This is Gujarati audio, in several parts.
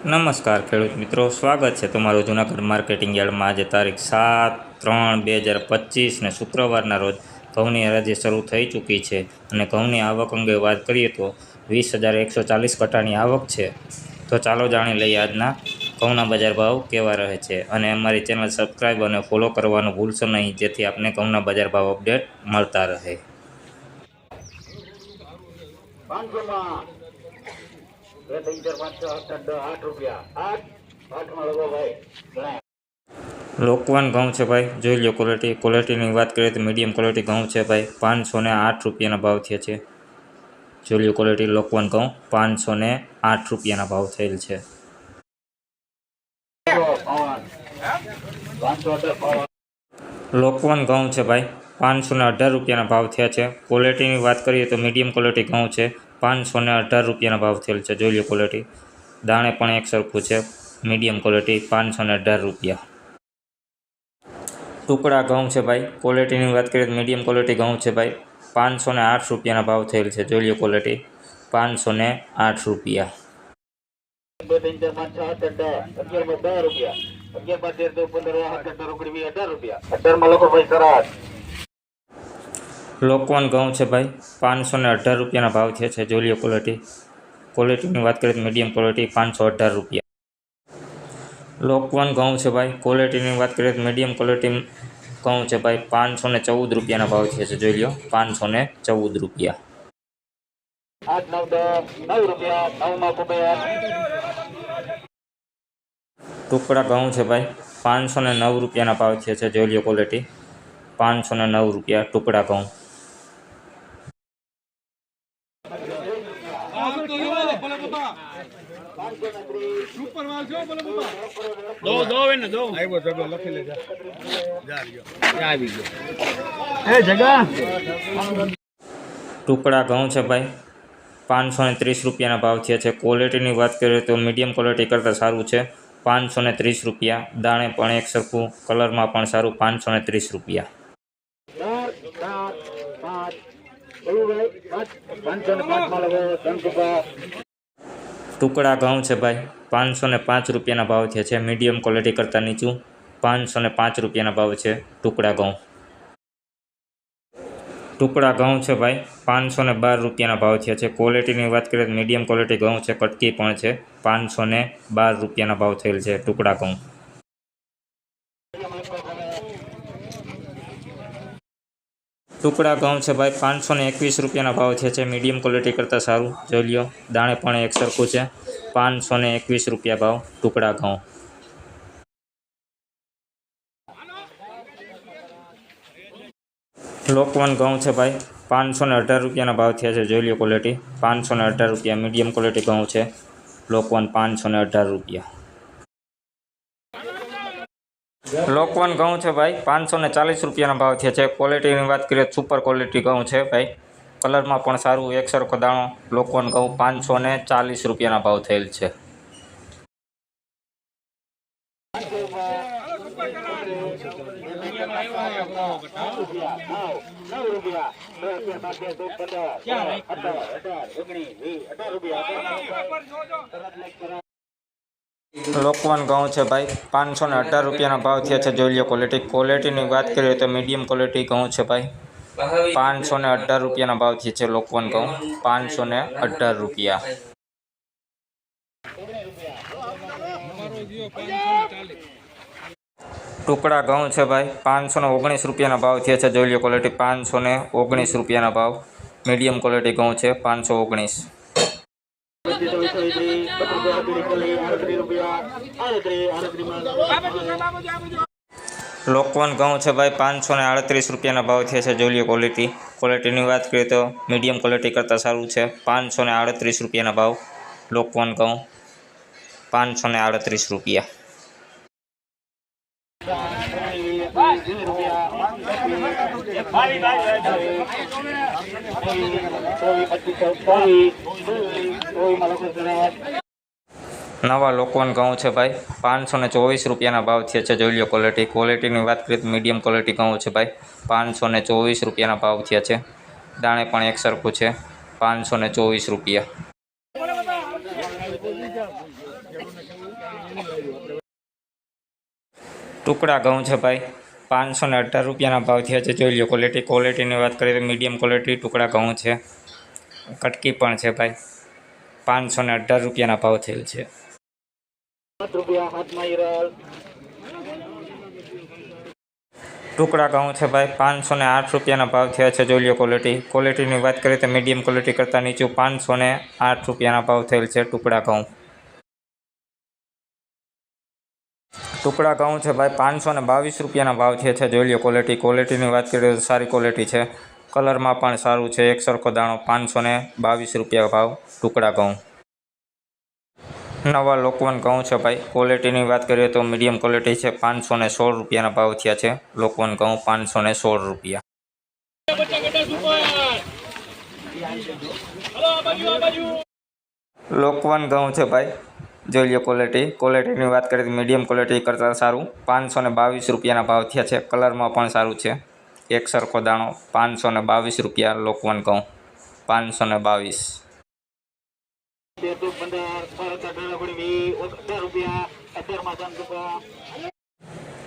નમસ્કાર ખેડૂત મિત્રો, સ્વાગત છે તમારું જૂનાગઢ માર્કેટિંગ યાર્ડમાં. આજે તારીખ સાત ત્રણ બે હજાર પચીસને શુક્રવારના રોજ ઘઉંની હરાજી શરૂ થઈ ચૂકી છે. અને ઘઉંની આવક અંગે વાત કરીએ તો વીસ હજાર એકસો ચાલીસ કટાની આવક છે. તો ચાલો જાણી લઈએ આજના ઘઉંના બજાર ભાવ કેવા રહે છે. અને અમારી ચેનલ સબસ્ક્રાઈબ અને ફોલો કરવાનું ભૂલશો નહીં, જેથી આપને ઘઉંના બજાર ભાવ અપડેટ મળતા રહે. લોકવાન ઘઉં છે ભાઈ. જોઈ લો ક્વોલિટી ક્વોલિટીની વાત કરીએ તો મીડિયમ ક્વોલિટી ઘઉં છે ભાઈ. પાંચસો ને આઠ રૂપિયાના ભાવ થયા છે. જોઈ લો ક્વોલિટી લોકવાન ઘઉં. પાંચસો ને આઠ રૂપિયાના ભાવ થયેલ છે. લોકવાન ઘઉં છે ભાઈ. પાંચસો ને અઢાર રૂપિયાના ભાવ થયા છે. ક્વોલિટીની વાત કરીએ તો મીડિયમ ક્વોલિટી ઘઉં છે. પાંચસો ને અઢાર રૂપિયાના ભાવ થયેલ છે. જોઈ લો ક્વોલિટી દાણે પણ એક સરખું છે. મીડિયમ ક્વોલિટી પાંચસો ને અઢાર રૂપિયા. ટુકડા ઘઉં છે ભાઈ. ક્વોલિટીની વાત કરીએ તો મીડિયમ ક્વોલિટી ઘઉં છે ભાઈ. પાંચસો ને આઠ રૂપિયાના ભાવ થયેલ છે. જોઈ લો ક્વોલિટી પાંચસો ને આઠ રૂપિયા. આઠ દસ રૂપિયા. અગિયારમાં તેર તો પંદર અઢાર રૂપિયા. અઢારમાં લખો ભાઈ સરાજ લોકવાન ઘઉં છે ભાઈ. પાંચસો ને અઢાર રૂપિયાના ભાવ થયા છે જોલીઓ ક્વોલિટી ક્વોલિટીની વાત કરીએ તો મીડિયમ ક્વોલિટી પાંચસો અઢાર રૂપિયા. લોકવાન ઘઉં છે ભાઈ. ક્વોલિટીની વાત કરીએ તો મીડિયમ ક્વોલિટી ઘઉં છે ભાઈ. પાંચસો ને ચૌદ રૂપિયાના ભાવ થયા છે જોઈ લો પાંચસો ને ચૌદ રૂપિયા. આઠ નવ નવ રૂપિયા. નવમાં કુબેર ટુકડા ઘઉં છે ભાઈ. પાંચસો ને નવ રૂપિયાના ભાવ થયા છે જોઈ લો ક્વોલિટી પાંચસો ને નવ રૂપિયા ટુકડા ઘઉં. દો દો એને દો. આવ્યો જગો લખી લે જા રહ્યો. આવી ગયો. એ જગા. ટુકડા ઘઉં છે ભાઈ. પાંચસો ને ત્રીસ રૂપિયાના ભાવ થયા છે. ક્વોલિટીની વાત કરીએ તો મીડિયમ ક્વોલિટી કરતાં સારું છે. પાંચસો ને ત્રીસ રૂપિયા. દાણે પણ એક સરખું કલરમાં પણ સારું. પાંચસો ને ત્રીસ રૂપિયા. બોલું ટુકડા ઘઉં છે ભાઈ. પાંચસો ને પાંચ રૂપિયાના ભાવ થયા છે. મીડિયમ ક્વોલિટી કરતાં નીચું પાંચસો ને પાંચ રૂપિયાના ભાવ છે ટુકડા ઘઉં. ટુકડા ઘઉં છે ભાઈ પાંચસો ને બાર રૂપિયાના ભાવ થયા છે. ક્વોલિટીની વાત કરીએ તો મીડિયમ ક્વોલિટી ઘઉં છે, કટકી પણ છે. પાંચસો ને બાર રૂપિયાના ભાવ થયેલ છે ટુકડા ઘઉં. ટુકડા ઘઉં છે ભાઈ, પાંચસો ને એકવીસ રૂપિયાના ભાવ થયા છે. મીડિયમ ક્વોલિટી કરતાં સારું. જોઈ લ્યો, દાણે પણ એક સરખું છે. પાંચસો ને એકવીસ રૂપિયા ભાવ, ટુકડા ઘઉં. લોકવન ઘઉં છે ભાઈ, પાંચસો ને અઢાર રૂપિયાના ભાવ થયા છે. જોઈ લો ક્વોલિટી, પાંચસો ને અઢાર રૂપિયા. મીડિયમ ક્વોલિટી ઘઉં છે. લોકવન પાંચસો ને અઢાર રૂપિયા. લોકવન ઘઉં છે ભાઈ. પાંચસો ને ચાલીસ રૂપિયાના ભાવ થયા છે. ક્વોલિટીની વાત કરીએ સુપર ક્વોલિટી ઘઉં છે ભાઈ. કલરમાં પણ સારું, એક સરખો દાણો. લોકવન ઘઉં પાંચસો ને ચાલીસ રૂપિયાના ભાવ થયેલ છે. લોકવન ઘઉં છે ભાઈ. પાંચસો ને અઢાર રૂપિયાના ભાવ થયા છે. જોઈ લો ક્વોલિટી ક્વોલિટીની વાત કરીએ તો મીડિયમ ક્વોલિટી ઘઉં છે ભાઈ. પાંચસો ને અઢાર રૂપિયાના ભાવ થયા છે લોકવાન ઘઉં. પાંચસો ને અઢાર રૂપિયા. ટુકડા ઘઉં છે ભાઈ. પાંચસો ને ઓગણીસ રૂપિયાના ભાવ થયા છે. જોઈ લો ક્વોલિટી પાંચસો ને ઓગણીસ રૂપિયાના ભાવ. મીડિયમ ક્વોલિટી ઘઉં છે. પાંચસો ઓગણીસ. લોકવન ઘઉં છે ભાઈ, પાંચસો ને આડત્રીસ રૂપિયાના ભાવ થયા છે જોઈ લો ક્વોલિટી ક્વોલિટીની વાત કરીએ તો મીડિયમ ક્વોલિટી કરતાં સારું છે. પાંચસો ને આડત્રીસ રૂપિયાના ભાવ લોકવન ઘઉં. પાંચસો ને આડત્રીસ રૂપિયા. નવા લોકવન ઘઉં છે ભાઈ, પાંચસો ને ચોવીસ રૂપિયાના ભાવ થયા છે જોઈ લો ક્વોલિટી ક્વોલિટીની વાત કરીએ તો મીડિયમ ક્વોલિટી ઘઉં છે ભાઈ, પાંચસો ને ચોવીસ રૂપિયાના ભાવ થયા છે. દાણે પણ એક સરખું છે, પાંચસો ને ચોવીસ રૂપિયા. ટુકડા ઘઉં છે ભાઈ પાંચસો ને અઢાર રૂપિયાના ભાવ થયા છે જોઈ લો ક્વોલિટી ક્વોલિટીની વાત કરીએ તો મીડિયમ ક્વોલિટી ટુકડા ઘઉં છે. કટકી પણ છે ભાઈ. પાંચસો ને અઢાર રૂપિયાના ભાવ થયેલ છે. ટુકડા ઘઉં છે ભાઈ પાંચસો ને આઠ રૂપિયાના ભાવ થયા છે જોઈ લો ક્વોલિટી ક્વોલિટીની વાત કરીએ તો મીડિયમ ક્વોલિટી કરતાં નીચું પાંચસો ને આઠ રૂપિયાના ભાવ થયેલ છે ટુકડા ઘઉં. ટુકડા ઘઉં છે, ભાઈ, પાંચસો ને બાવીસ રૂપિયાના ભાવ થયા છે. જોઈ લો ક્વોલિટી ક્વોલિટીની વાત કરીએ તો સારી ક્વોલિટી છે. કલરમાં પણ સારું છે. એક સરખો દાણો પાંચસો ને બાવીસ રૂપિયા ભાવ ટુકડા ઘઉં નવા લોકવન કહું છે, ભાઈ ક્વોલિટીની વાત કરીએ તો મીડિયમ ક્વોલિટી છે. પાંચસો ને સોળ રૂપિયાના ભાવ થયા છે. લોકવન ઘઉં પાંચસો ને સોળ રૂપિયા. લોકવન ઘઉં છે, ભાઈ જોઈ લો ક્વોલિટી ક્વોલિટીની વાત કરીએ તો મીડિયમ ક્વોલિટી કરતાં સારું. પાંચસો ને બાવીસ રૂપિયાના ભાવ થયા છે. કલરમાં પણ સારું છે. એક સરખો દાણો. પાંચસો ને બાવીસ રૂપિયા લોકવન ઘઉં પાંચસો ને બાવીસ.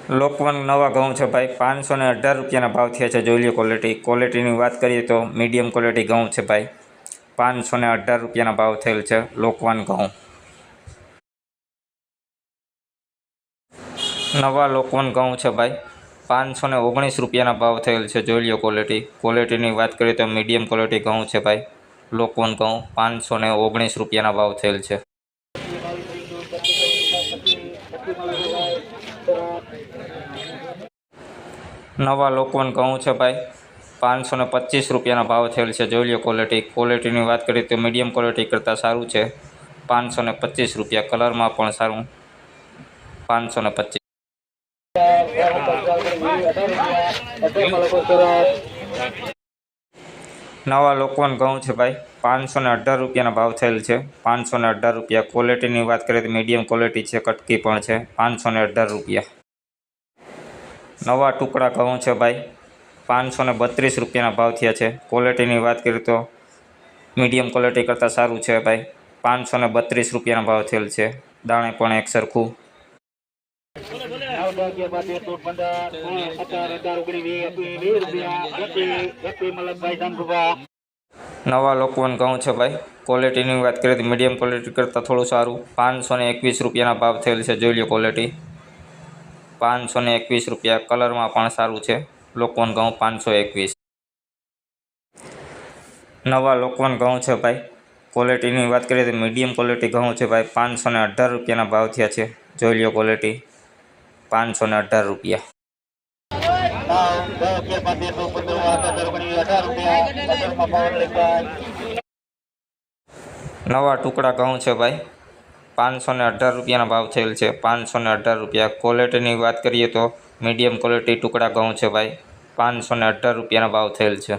લોકવન નવા ઘઉં છે ભાઈ. પાંચસો ને અઢાર રૂપિયાના ભાવ થયા છે. જોઈ લો ક્વોલિટી ક્વોલિટીની વાત કરીએ તો મીડિયમ ક્વોલિટી ઘઉં છે ભાઈ. પાંચસો ને અઢાર રૂપિયાના ભાવ થયેલ છે લોકવન ઘઉં. નવા લોકવન ઘઉં છે ભાઈ, પાંચસો ને ઓગણીસ રૂપિયાના ભાવ થયેલ છે, જોઈ લો ક્વોલિટી ક્વોલિટીની વાત કરીએ તો મીડિયમ ક્વોલિટી ઘઉં છે ભાઈ લોકવન ઘઉં પાંચસો ને ઓગણીસ રૂપિયાના ભાવ થયેલ છે. નવા લોકવન ઘઉં છે ભાઈ, પાંચસો ને પચીસ રૂપિયાના ભાવ થયેલ છે, જોઈ લો ક્વોલિટી ક્વોલિટીની વાત કરીએ તો મીડિયમ ક્વોલિટી કરતાં સારું છે, પાંચસો ને પચીસ રૂપિયા કલરમાં પણ સારું, પાંચસો ને પચીસ. નવા લોકોને ઘઉં છે ભાઈ પાંચસો ને અઢાર રૂપિયાના ભાવ થયેલ છે. પાંચસો ને અઢાર રૂપિયા ક્વોલિટીની વાત કરીએ તો મીડિયમ ક્વોલિટી છે, કટકી પણ છે. પાંચસો ને અઢાર રૂપિયા. નવા ટુકડા ઘઉં છે ભાઈ પાંચસો ને બત્રીસ રૂપિયાના ભાવ થયા છે. ક્વોલિટીની વાત કરીએ તો મીડિયમ ક્વોલિટી કરતાં સારું છે ભાઈ પાંચસો ને બત્રીસ રૂપિયાના ભાવ થયેલ છે. દાણે પણ એક સરખું. નવ લોકવન ઘઉં છે ભાઈ. ક્વોલિટીની વાત કરીએ તો મીડિયમ ક્વોલિટી કરતાં થોડું સારું. પાંચસો ને એકવીસ રૂપિયાના ભાવ થયેલ છે, જોઈ લો ક્વોલિટી પાંચસો ને એકવીસ રૂપિયા કલરમાં પણ સારું છે. લોકવન ઘઉં પાંચસો એકવીસ. નવા લોકવન ઘઉં છે ભાઈ. ક્વોલિટીની વાત કરીએ તો મીડિયમ ક્વોલિટી ઘઉં છે ભાઈ. પાંચસો ને અઢાર રૂપિયાના ભાવ થયા છે. જોઈ લો ક્વોલિટી પાંચસો ને અઢાર રૂપિયા. નવ ટુકડા ઘઉં છે ભાઈ. પાંચસો ને અઢાર રૂપિયાના ભાવ થયેલ છે. પાંચસો ને અઢાર રૂપિયા. ક્વોલિટીની વાત કરીએ તો મીડિયમ ક્વોલિટી ટુકડા ઘઉં છે ભાઈ. પાંચસો ને અઢાર રૂપિયાના ભાવ થયેલ છે.